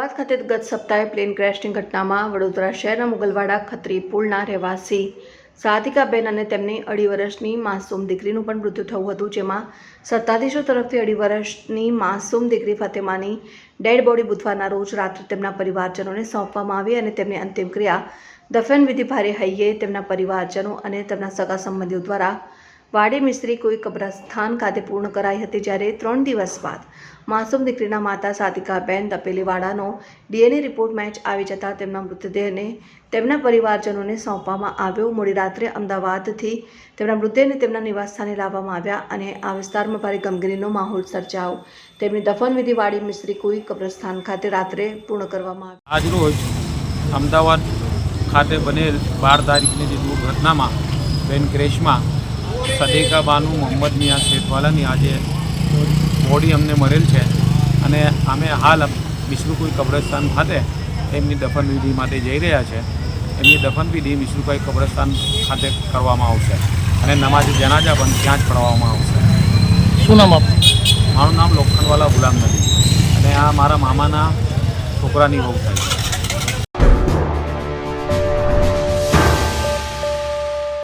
અમદાવાદ ખાતે ગત સપ્તાહે પ્લેન ક્રેશની ઘટનામાં વડોદરા શહેરના મુગલવાડા ખત્રી પુલના રહેવાસી સાધિકાબેન અને તેમની અઢી વર્ષની માસૂમ દીકરીનું પણ મૃત્યુ થયું હતું, જેમાં સત્તાધીશો તરફથી અઢી વર્ષની માસૂમ દીકરી ફતેમાની ડેડ બોડી બુધવારના રોજ રાત્રે તેમના પરિવારજનોને સોંપવામાં આવી અને તેમની અંતિમ ક્રિયા દફન વિધિ ભારે હૈયે તેમના પરિવારજનો અને તેમના સગા સંબંધીઓ દ્વારા વાડી મિસ્ત્રી કોઈ કબ્રસ્તાન ખાતે પૂર્ણ કરાઈ હતી જ્યારે ત્રણ દિવસ બાદ માસૂમ દીકરીના માતા સાધિકાબેન તપેલીવાડાનો ડીએનએ રિપોર્ટ મેચ આવી જતાં તેમના મૃતદેહને તેમના પરિવારજનોને સોંપવામાં આવ્યો. મોડી રાત્રે અમદાવાદથી તેમના મૃતદેહને તેમના નિવાસસ્થાને લાવવામાં આવ્યા અને આ વિસ્તારમાં ભારે ગમગીરીનો માહોલ સર્જાયો. તેમની દફનવિધિ વાડી મિસ્ત્રી કોઈ કબ્રસ્તાન ખાતે રાત્રે પૂર્ણ કરવામાં આવી. આજરોજ અમદાવાદ ખાતે બનેલ બાર તારીખની જે દુર્ઘટનામાં ટ્રેન ક્રેશમાં સદેકા બાનુ મોહમ્મદ મિયા શેઠવાલાની આજે બોડી અમને મળેલ છે અને અમે હાલ વિષ્ણુકુઈ કબ્રસ્તાન ખાતે એમની દફનવિધિ માટે જઈ રહ્યા છે. એમની દફનવિધિ વિષ્ણુકુઈ કબ્રસ્તાન ખાતે કરવામાં આવશે અને નમાજ જનાજા પણ ત્યાં જ પઢવામાં આવશે. શું નામ આપ મારું નામ લોખંડવાલા ગુલામ નદી અને આ મારા મામાના છોકરાની વહુ થાય છે.